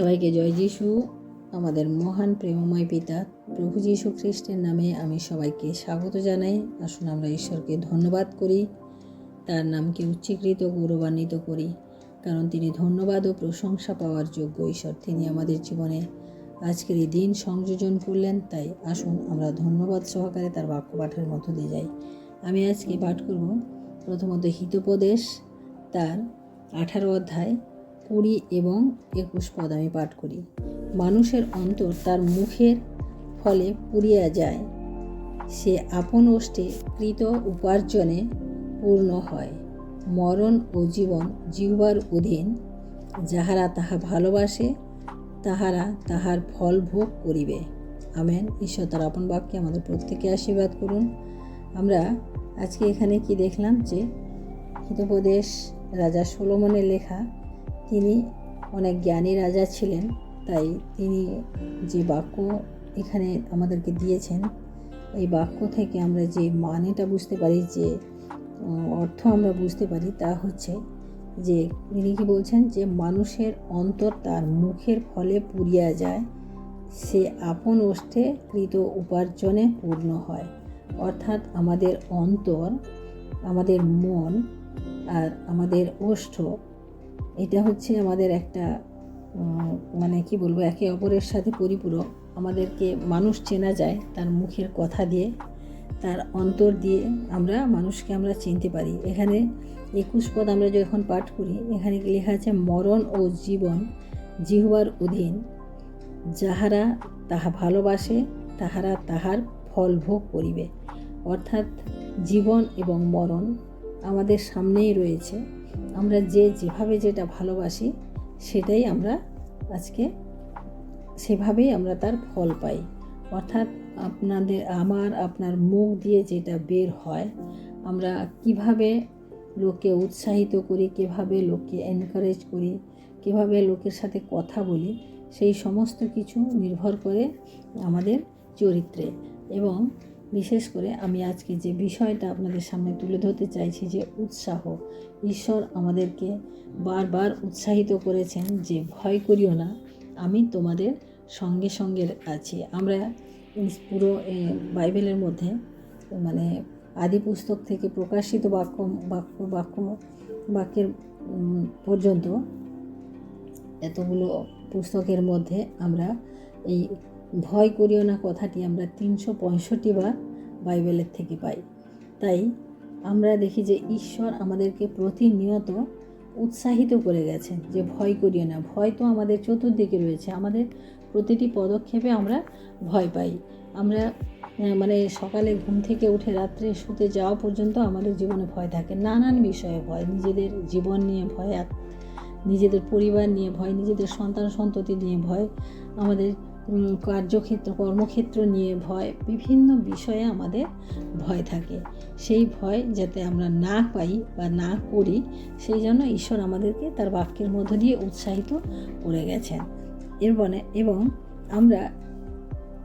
সবাইকে জয় যিশু। আমাদের মহান প্রেমময় পিতা প্রভু যীশু খ্রিস্টের নামে আমি সবাইকে স্বাগত জানাই। আসুন আমরা ঈশ্বরকে ধন্যবাদ করি। তার নামকে উচ্চীকৃত, গৌরবান্বিত করি। কারণ তিনি ধন্যবাদ ও প্রশংসা পাওয়ার যোগ্য ঈশ্বর। তিনি আমাদের জীবনে আজকের এই দিন সংযোজন করলেন। তাই আসুন আমরা ধন্যবাদ সহকারে তার বাক্য পাঠের মধ্য দিয়ে যাই। আমি আজকে পাঠ করব প্রথমত হিতোপদেশ তার আঠারো অধ্যায় কুড়ি এবং একুশ পদ আমি পাঠ করি। মানুষের অন্তর তার মুখের ফলে পুড়িয়া যায়। সে আপন ওষ্ঠে কৃত উপার্জনে পূর্ণ হয়। মরণ ও জীবন জিহ্বার অধীন। যাহারা তাহা ভালোবাসে, তাহারা তাহার ফল ভোগ করিবে। আমেন। ঈশ্বর তার আপন বাক্যে আমাদের প্রত্যেকে আশীর্বাদ করুন। আমরা আজকে এখানে কি দেখলাম যে হিতোপদেশ রাজা সোলোমনের লেখা তিনি অনেক জ্ঞানী রাজা ছিলেন, তাই তিনি যে বাক্য এখানে আমাদেরকে দিয়েছেন, এই বাক্য থেকে আমরা যে মানেটা বুঝতে পারি, যে অর্থ আমরা বুঝতে পারি, তা হচ্ছে যে, তিনি কি বলছেন যে, মানুষের অন্তর তার মুখের ফলে পুড়িয়া যায়, সে আপন ওষ্ঠে কৃত উপার্জনে পূর্ণ হয়। অর্থাৎ আমাদের অন্তর, আমাদের মন আর আমাদের ওষ্ঠ এটা হচ্ছে আমাদের একটা মানে কি বলব, একে অপরের সাথে পরিপূরক। আমাদেরকে মানুষ চেনা যায় তার মুখের কথা দিয়ে, তার অন্তর দিয়ে আমরা মানুষকে আমরা চিনতে পারি। এখানে একুশ পদ আমরা যখন পাঠ করি, এখানে লেখা আছে, মরণ ও জীবন জিহ্বার অধীন। যাহারা তাহা ভালোবাসে, তাহারা তাহার ফল ভোগ করিবে। অর্থাৎ জীবন এবং মরণ আমাদের সামনেই রয়েছে। আমরা যে যেভাবে যেটা ভালোবাসি, সেটাই আমরা আজকে সেভাবেই আমরা তার ফল পাই। অর্থাৎ আপনাদের, আমার, আপনার মুখ দিয়ে যেটা বের হয়, আমরা কীভাবে লোককে উৎসাহিত করি, কীভাবে লোককে এনকারেজ করি, কীভাবে লোকের সাথে কথা বলি, সেই সমস্ত কিছু নির্ভর করে আমাদের চরিত্রে। এবং বিশেষ করে আমি আজকে যে বিষয়টা আপনাদের সামনে তুলে ধরতে চাইছি যে উৎসাহ, ঈশ্বর আমাদেরকে বারবার উৎসাহিত করেছেন যে ভয় করিও না, আমি তোমাদের সঙ্গে সঙ্গে আছি। আমরা পুরো বাইবেলের মধ্যে মানে আদি পুস্তক থেকে প্রকাশিত বাক্য বাক্য বাক্য, বাক্যের পর্যন্ত এতগুলো পুস্তকের মধ্যে আমরা এই ভয় করিও না কথাটি আমরা তিনশো পঁয়ষট্টি বার বাইবেলের থেকে পাই। তাই আমরা দেখি যে ঈশ্বর আমাদেরকে প্রতিনিয়ত উৎসাহিত করে গেছেন যে ভয় করিও না, ভয় তো আমাদের চতুর্দিকে রয়েছে, আমাদের প্রতিটি পদক্ষেপে আমরা ভয় পাই। আমরা মানে সকালে ঘুম থেকে উঠে রাত্রে শুতে যাওয়া পর্যন্ত আমাদের জীবনে ভয় থাকে, নানান বিষয়ে ভয়, নিজেদের জীবন নিয়ে ভয়, নিজেদের পরিবার নিয়ে ভয়, নিজেদের সন্তান সন্ততি নিয়ে ভয়, আমাদের কার্যক্ষেত্র, কর্মক্ষেত্র নিয়ে ভয়, বিভিন্ন বিষয়ে আমাদের ভয় থাকে। সেই ভয় যাতে আমরা না পাই বা না করি, সেই জন্য ঈশ্বর আমাদেরকে তার বাক্যের মধ্য দিয়ে উৎসাহিত করে গেছেন। এর মানে এবং আমরা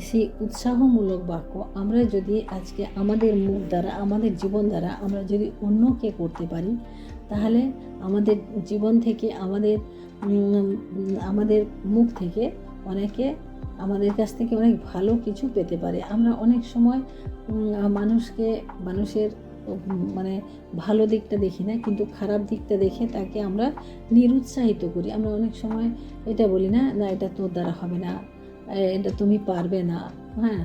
সেই উৎসাহমূলক বাক্য, আমরা যদি আজকে আমাদের মুখ দ্বারা, আমাদের জীবন দ্বারা আমরা যদি অন্যকে করতে পারি, তাহলে আমাদের জীবন থেকে আমাদের আমাদের মুখ থেকে অনেকে আমাদের কাছ থেকে অনেক ভালো কিছু পেতে পারে। আমরা অনেক সময় মানুষকে, মানুষের মানে ভালো দিকটা দেখি না, কিন্তু খারাপ দিকটা দেখে তাকে আমরা নিরুৎসাহিত করি। আমরা অনেক সময় এটা বলি না না, এটা তোর দ্বারা হবে না এটা তুমি পারবে না। হ্যাঁ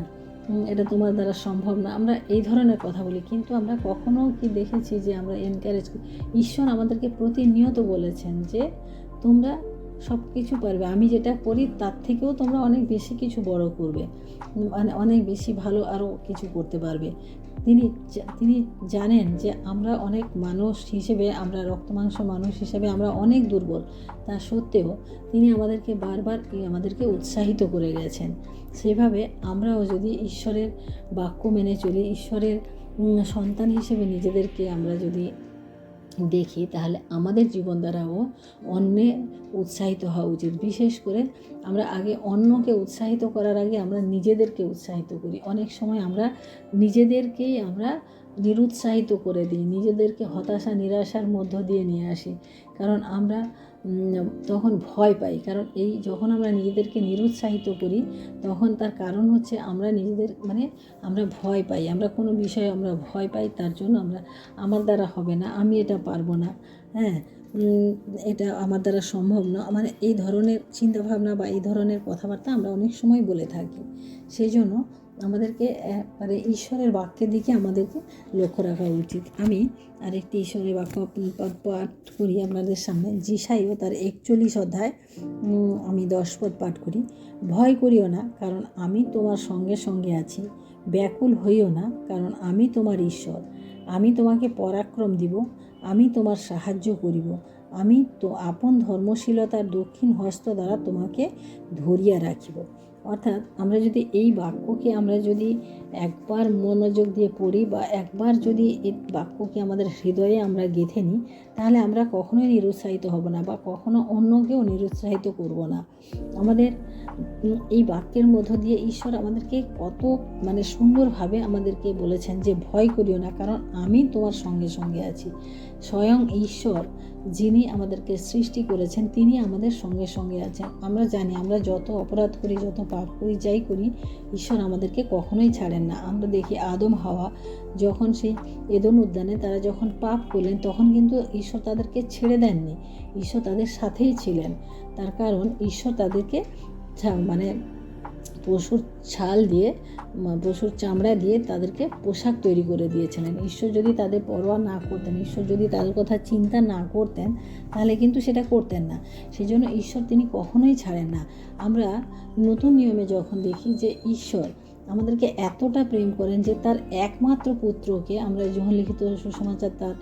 এটা তোমার দ্বারা সম্ভব না। আমরা এই ধরনের কথা বলি, কিন্তু আমরা কখনো কি দেখেছি যে আমরা এনকারেজ করি? ঈশ্বর আমাদেরকে প্রতিনিয়ত বলেছেন যে, তোমরা সব কিছু পারবে। আমি যেটা করি, তার থেকেও তোমরা অনেক বেশি কিছু বড় করবে। মানে অনেক বেশি ভালো আরও কিছু করতে পারবে। তিনি তিনি জানেন যে আমরা অনেক মানুষ হিসেবে, আমরা রক্তমাংস মানুষ হিসেবে আমরা অনেক দুর্বল। তা সত্ত্বেও তিনি আমাদেরকে বারবার আমাদেরকে উৎসাহিত করে গেছেন। সেভাবে আমরাও যদি ঈশ্বরের বাক্য মেনে চলি, ঈশ্বরের সন্তান হিসেবে নিজেদেরকে আমরা যদি দেখি, তাহলে আমাদের জীবন দ্বারাও অন্যে উৎসাহিত হওয়া উচিত। বিশেষ করে আমরা আগে অন্যকে উৎসাহিত করার আগে আমরা নিজেদেরকে উৎসাহিত করি। অনেক সময় আমরা নিজেদেরকেই আমরা নিরুৎসাহিত করে দিই, নিজেদেরকে হতাশা, নিরাশার মধ্য দিয়ে নিয়ে আসি। কারণ আমরা তখন ভয় পাই। কারণ এই যখন আমরা নিজেদেরকে নিরুৎসাহিত করি, তখন তার কারণ হচ্ছে আমরা নিজেদের মানে আমরা ভয় পাই। আমরা কোনো বিষয়ে আমরা ভয় পাই, তার জন্য আমরা, আমার দ্বারা হবে না, আমি এটা পারব না। হ্যাঁ এটা আমার দ্বারা সম্ভব না। মানে এই ধরনের চিন্তাভাবনা বা এই ধরনের কথাবার্তা আমরা অনেক সময় বলে থাকি। সেই জন্য আমাদেরকে আহ, মানে ঈশ্বরের বাক্যের দিকে আমাদেরকে লক্ষ্য রাখা উচিত। আমি আরেকটি ঈশ্বরের বাক্য পাঠ করি আপনাদের সামনে। জিসাইও তার একচল্লিশ অধ্যায় আমি দশ পদ পাঠ করি। ভয় করিও না কারণ আমি তোমার সঙ্গে সঙ্গে আছি। ব্যাকুল হইও না কারণ আমি তোমার ঈশ্বর। আমি তোমাকে পরাক্রম দিব আমি তোমার সাহায্য করিব। আমি তো আপন ধর্মশীলতার দক্ষিণ হস্ত দ্বারা তোমাকে ধরিয়া রাখিব। অর্থাৎ আমরা যদি এই বাক্যকে আমরা যদি একবার মনোযোগ দিয়ে পড়ি বা একবার যদি এই বাক্যকে আমাদের হৃদয়ে আমরা গেঁথে নিই, তাহলে আমরা কখনোই নিরুৎসাহিত হব না বা কখনো অন্যকেও নিরুৎসাহিত করব না। আমাদের এই বাক্যের মধ্য দিয়ে ঈশ্বর আমাদেরকে কত মানে সুন্দরভাবে আমাদেরকে বলেছেন যে ভয় করিও না, কারণ আমি তোমার সঙ্গে সঙ্গে আছি। স্বয়ং ঈশ্বর, যিনি আমাদেরকে সৃষ্টি করেছেন, তিনি আমাদের সঙ্গে সঙ্গে আছেন। আমরা জানি, আমরা যত অপরাধ করি, যত পাপ করি, যাই করি, ঈশ্বর আমাদেরকে কখনোই ছাড়েন না। আমরা দেখি আদম, হাওয়া যখন সেই এদন উদ্যানে তারা যখন পাপ করলেন, তখন কিন্তু ঈশ্বর তাদেরকে ছেড়ে দেননি। ঈশ্বর তাদের সাথেই ছিলেন। তার কারণ, ঈশ্বর তাদেরকে মানে পশুর ছাল দিয়ে পশুর চামড়া দিয়ে তাদেরকে পোশাক তৈরি করে দিয়েছিলেন। ঈশ্বর যদি তাদের পরোয়া না করতেন, ঈশ্বর যদি তাদের কথা চিন্তা না করতেন, তাহলে কিন্তু সেটা করতেন না। সেই জন্য ঈশ্বর তিনি কখনোই ছাড়েন না। আমরা নতুন নিয়মে যখন দেখি যে ঈশ্বর আমাদেরকে এতটা প্রেম করেন যে তার একমাত্র পুত্রকে আমরা যখন লিখিত সুসমাচার তার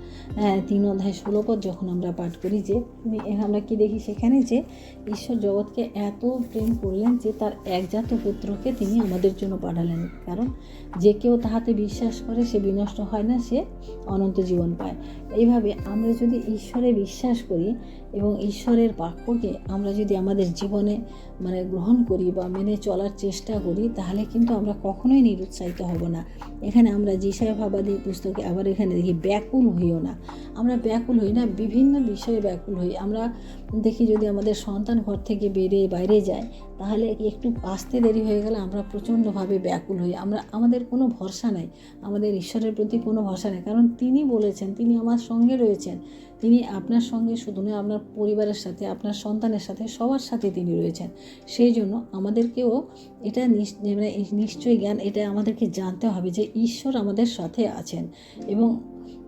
তিন অধ্যায় ষোলো পদ যখন আমরা পাঠ করি যে আমরা কি দেখি সেখানে যে ঈশ্বর জগৎকে এত প্রেম করলেন যে তার একজাত পুত্রকে তিনি আমাদের জন্য পাঠালেন। কারণ যে কেউ তাহাতে বিশ্বাস করে সে বিনষ্ট হয় না, সে অনন্ত জীবন পায়। এইভাবে আমরা যদি ঈশ্বরে বিশ্বাস করি এবং ঈশ্বরের বাক্যকে আমরা যদি আমাদের জীবনে মানে গ্রহণ করি বা মেনে চলার চেষ্টা করি, তাহলে কিন্তু আমরা কখনোই নিরুৎসাহিত হব না। এখানে আমরা জিসায় ভাবাদি পুস্তকে আবার এখানে দেখি ব্যাকুল হইও না। আমরা ব্যাকুল হই না, বিভিন্ন বিষয়ে ব্যাকুল হই। আমরা দেখি যদি আমাদের সন্তান ঘর থেকে বেরিয়ে বাইরে যায় তাহলে একটু আসতে দেরি হয়ে গেলে আমরা প্রচণ্ডভাবে ব্যাকুল হই। আমরা, আমাদের কোনো ভরসা নেই। আমাদের ঈশ্বরের প্রতি কোনো ভরসা নেই। কারণ তিনি বলেছেন, তিনি আমার সঙ্গে রয়েছেন। তিনি আপনার সঙ্গে শুধু নয়, আপনার পরিবারের সাথে, আপনার সন্তানের সাথে, সবার সাথে তিনি রয়েছেন। সেই জন্য আমাদেরকেও এটা মানে এই নিশ্চয়ই জ্ঞান, এটা আমাদেরকে জানতে হবে যে ঈশ্বর আমাদের সাথে আছেন। এবং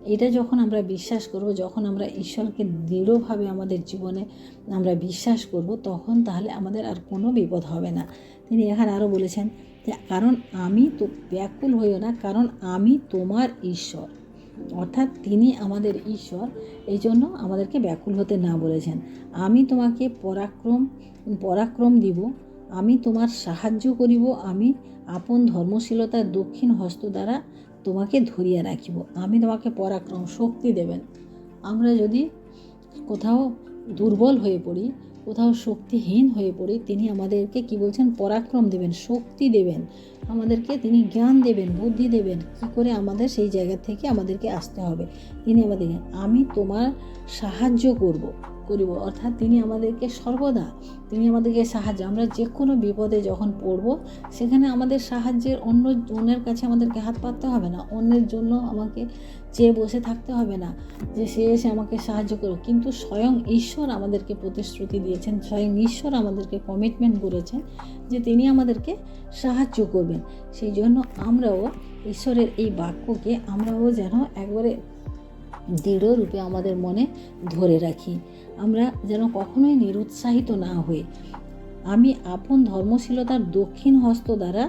এটা যখন আমরা বিশ্বাস করব, যখন আমরা ঈশ্বরকে দৃঢ়ভাবে আমাদের জীবনে আমরা বিশ্বাস করব, তখন তাহলে আমাদের আর কোনো বিপদ হবে না। তিনি এখানে আরও বলেছেন যে, কারণ আমি তো ব্যাকুল হইও না, কারণ আমি তোমার ঈশ্বর। অর্থাৎ তিনি আমাদের ঈশ্বর এই জন্য আমাদেরকে ব্যাকুল হতে না বলেছেন। আমি তোমাকে পরাক্রম পরাক্রম দিব, আমি তোমার সাহায্য করিব, আমি আপন ধর্মশীলতার দক্ষিণ হস্ত দ্বারা তোমাকে ধরিয়া রাখিব। আমি তোমাকে পরাক্রম, শক্তি দেবেন। আমরা যদি কোথাও দুর্বল হয়ে পড়ি, কোথাও শক্তিহীন হয়ে পড়ি, তিনি আমাদেরকে কি বলছেন? পরাক্রম দেবেন, শক্তি দেবেন। আমাদেরকে তিনি জ্ঞান দেবেন, বুদ্ধি দেবেন। কি করে আমাদের সেই জায়গা থেকে আমাদেরকে আসতে হবে? তিনি আমাদেরকে, আমি তোমার সাহায্য করব। করিব, অর্থাৎ তিনি আমাদেরকে সর্বদা, তিনি আমাদেরকে সাহায্য, আমরা যে কোনো বিপদে যখন পড়ব, সেখানে আমাদের সাহায্যের অন্য অন্যের কাছে আমাদেরকে হাত পাততে হবে না, অন্যের জন্য আমাকে চেয়ে বসে থাকতে হবে না যে সে এসে আমাকে সাহায্য করুক। কিন্তু স্বয়ং ঈশ্বর আমাদেরকে প্রতিশ্রুতি দিয়েছেন, স্বয়ং ঈশ্বর আমাদেরকে কমিটমেন্ট করেছেন যে তিনি আমাদেরকে সাহায্য করবেন। সেই জন্য আমরাও ঈশ্বরের এই বাক্যকে আমরাও যেন একবারে দৃঢ় রূপে আমাদের মনে ধরে রাখি। আমরা যেন কখনোই নিরুৎসাহিত না হই। আমি আপন ধর্মশীলতার দক্ষিণ হস্ত দ্বারা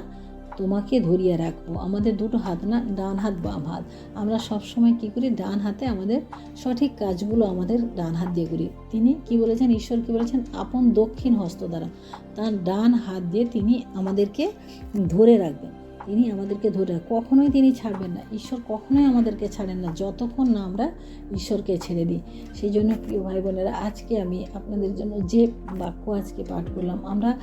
তোমাকে ধরিয়ে রাখব। আমাদের দুটো হাত না, ডান হাত, বাম হাত। আমরা সবসময় কী করি? ডান হাতে আমাদের সঠিক কাজগুলো আমাদের ডান হাত দিয়ে করি। তিনি কি বলেছেন? ঈশ্বর কি বলেছেন? আপন দক্ষিণ হস্ত দ্বারা। তার ডান হাত দিয়ে তিনি আমাদেরকে ধরে রাখবেন। তিনি আমাদেরকে ধরে কখনোই তিনি ছাড়বেন না। ঈশ্বর কখনোই আমাদেরকে ছাড়েন না। যতক্ষণ না আমরা ঈশ্বরকে ছেড়ে দিই। সেই জন্য প্রিয় ভাই বোনেরা, আজকে আমি আপনাদের জন্য যে বাক্য আজকে পাঠ করলাম, আমরা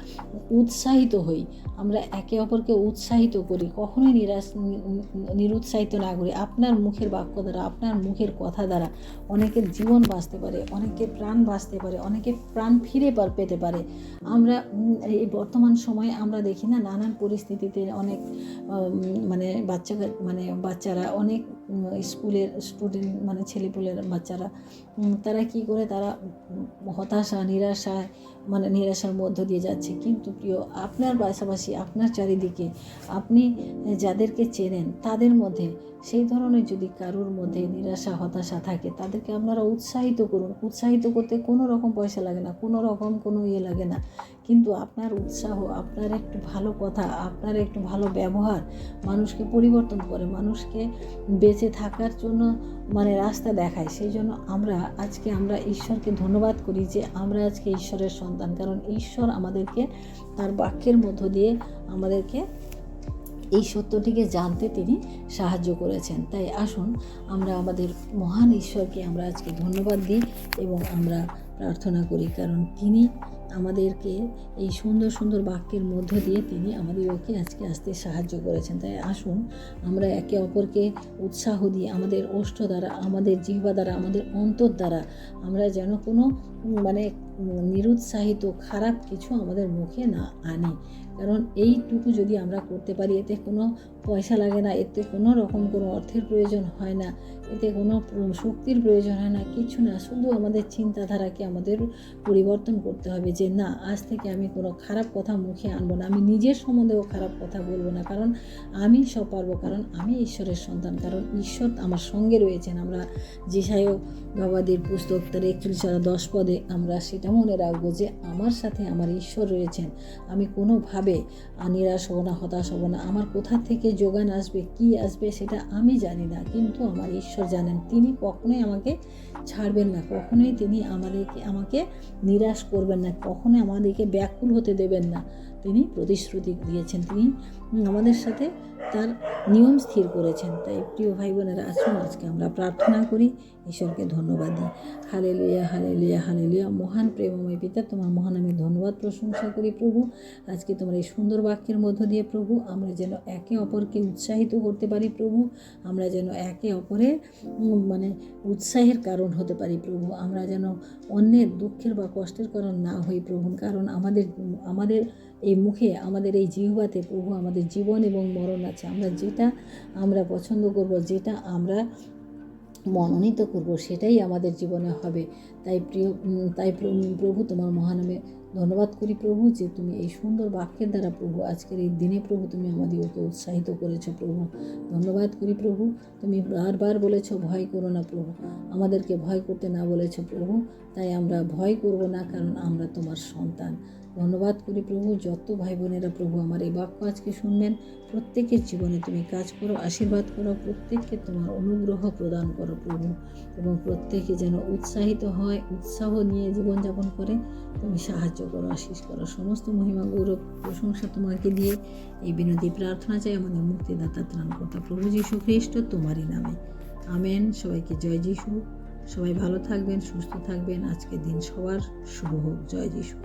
উৎসাহিত হই। আমরা একে অপরকে উৎসাহিত করি। কখনোই নিরাশ, নিরুৎসাহিত না করি। আপনার মুখের বাক্য দ্বারা, আপনার মুখের কথা দ্বারা অনেকের জীবন বাঁচতে পারে অনেকের প্রাণ বাঁচতে পারে, অনেকে প্রাণ ফিরে পার, পেতে পারে। আমরা এই বর্তমান সময়ে আমরা দেখি না, নানান পরিস্থিতিতে অনেক মানে বাচ্চা মানে বাচ্চারা অনেক স্কুলের স্টুডেন্ট মানে ছেলেপুলের বাচ্চারা তারা কি করে, তারা হতাশা নিরাশায় মানে নিরাশার মধ্য দিয়ে যাচ্ছে। কিন্তু প্রিয়, আপনার পাশাপাশি আপনার চারিদিকে আপনি যাদেরকে চেনেন, তাদের মধ্যে সেই ধরনের যদি কারোর মধ্যে নিরাশা, হতাশা থাকে, তাদেরকে আপনারা উৎসাহিত করুন। উৎসাহিত করতে কোনো রকম পয়সা লাগে না, কোনো রকম কোনো ইয়ে লাগে না। কিন্তু আপনার উৎসাহ, আপনার একটু ভালো কথা, আপনার একটু ভালো ব্যবহার মানুষকে পরিবর্তন করে, মানুষকে বেঁচে থাকার জন্য মানে রাস্তা দেখায়। সেই জন্য আমরা আজকে আমরা ঈশ্বরকে ধন্যবাদ করি যে আমরা আজকে ঈশ্বরের সন্তান। কারণ ঈশ্বর আমাদেরকে তার বাক্যের মধ্য দিয়ে আমাদেরকে এই সত্যটিকে জানতে তিনি সাহায্য করেছেন। তাই আসুন আমরা আমাদের মহান ঈশ্বরকে আমরা আজকে ধন্যবাদ দিই এবং আমরা প্রার্থনা করি। কারণ তিনি আমাদেরকে এই সুন্দর সুন্দর বাক্যের মধ্য দিয়ে তিনি আমাদেরকে আজকে আসতে সাহায্য করেছেন। তাই আসুন, আমরা একে অপরকে উৎসাহ দিয়ে, আমাদের ওষ্ঠ দ্বারা, আমাদের জিহ্বা দ্বারা, আমাদের অন্তর দ্বারা, আমরা যেন কোনো মানে নিরুৎসাহিত, খারাপ কিছু আমাদের মুখে না আনি। কারণ এইটুকু যদি আমরা করতে পারি, এতে কোনো পয়সা লাগে না, এতে কোনো রকম কোনো অর্থের প্রয়োজন হয় না, এতে কোনো শক্তির প্রয়োজন হয় না, কিছু না। শুধু আমাদের চিন্তাধারাকে আমাদের পরিবর্তন করতে হবে। যে না, আজ থেকে আমি কোনো খারাপ কথা মুখে আনব না। আমি নিজের সম্বন্ধেও খারাপ কথা বলব না। কারণ আমি সব পারব। কারণ আমি ঈশ্বরের সন্তান। কারণ ঈশ্বর আমার সঙ্গে রয়েছেন। আমরা যেসায়ও বাবাদের পুস্তক তার একচল্লিশ দশ পদে আমরা সেটা মনে রাখব যে, আমার সাথে আমার ঈশ্বর রয়েছেন। আমি কোনোভাবে নিরাশ হব না, হতাশ হব না। আমার কোথা থেকে যোগান আসবে, কি আসবে সেটা আমি জানি না। কিন্তু আমার ঈশ্বর জানেন। তিনি কখনোই আমাকে ছাড়বেন না। কখনোই তিনি আমাদেরকে, আমাকে নিরাশ করবেন না। কখনোই আমাদেরকে ব্যাকুল হতে দেবেন না। তিনি প্রতিশ্রুতি দিয়েছেন। তিনি আমাদের সাথে তার নিয়ম স্থির করেছেন। তাই প্রিয় ভাই বোনেরা আসুন আজকে আমরা প্রার্থনা করি, ঈশ্বরকে ধন্যবাদ দিই। হালে লুইয়া হালে লুইয়া হালে লুইয়া মহান প্রেমময় পিতা, তোমার মহান আমি ধন্যবাদ প্রশংসা করি প্রভু। আজকে তোমার এই সুন্দর বাক্যের মধ্য দিয়ে প্রভু, আমরা যেন একে অপরকে উৎসাহিত করতে পারি প্রভু। আমরা যেন একে অপরের মানে উৎসাহের কারণ হতে পারি প্রভু। আমরা যেন অন্যের দুঃখের বা কষ্টের কারণ না হই প্রভু। কারণ আমাদের আমাদের এই মুখে আমাদের এই জিহ্বাতে প্রভু আমাদের জীবন এবং মরণ আছে। আমরা যেটা আমরা পছন্দ করব, যেটা আমরা মনোনীত করব, সেটাই আমাদের জীবনে হবে। তাই প্রিয় তাই প্রভু তোমার মহানামে ধন্যবাদ করি প্রভু যে তুমি এই সুন্দর বাক্যের দ্বারা প্রভু আজকের এই দিনে প্রভু তুমি আমাদেরকে উৎসাহিত করেছ প্রভু। ধন্যবাদ করি প্রভু। তুমি বারবার বলেছ ভয় করো না প্রভু। আমাদেরকে ভয় করতে না বলেছ প্রভু। তাই আমরা ভয় করব না কারণ আমরা তোমার সন্তান। ধন্যবাদ করি প্রভু। যত ভাই বোনেরা প্রভু আমার এই বাক্য আজকে শুনবেন, প্রত্যেকের জীবনে তুমি কাজ করো, আশীর্বাদ করো, প্রত্যেককে তোমার অনুগ্রহ প্রদান করো প্রভু। এবং প্রত্যেকে যেন উৎসাহিত হয়, উৎসাহ নিয়ে জীবনযাপন করে, তুমি সাহায্য করো আশিস করো। সমস্ত মহিমা, গৌরব, প্রশংসা তোমাকে দিয়ে এই বিনতি প্রার্থনা চাই, আমাদের মুক্তিদাতা ত্রাণ ত্রাণকর্তা প্রভু যীশু খ্রিস্ট তোমারই নামে। আমেন। সবাইকে জয় যিশু। সবাই ভালো থাকবেন, সুস্থ থাকবেন। আজকের দিন সবার শুভ হোক। জয় যিশু।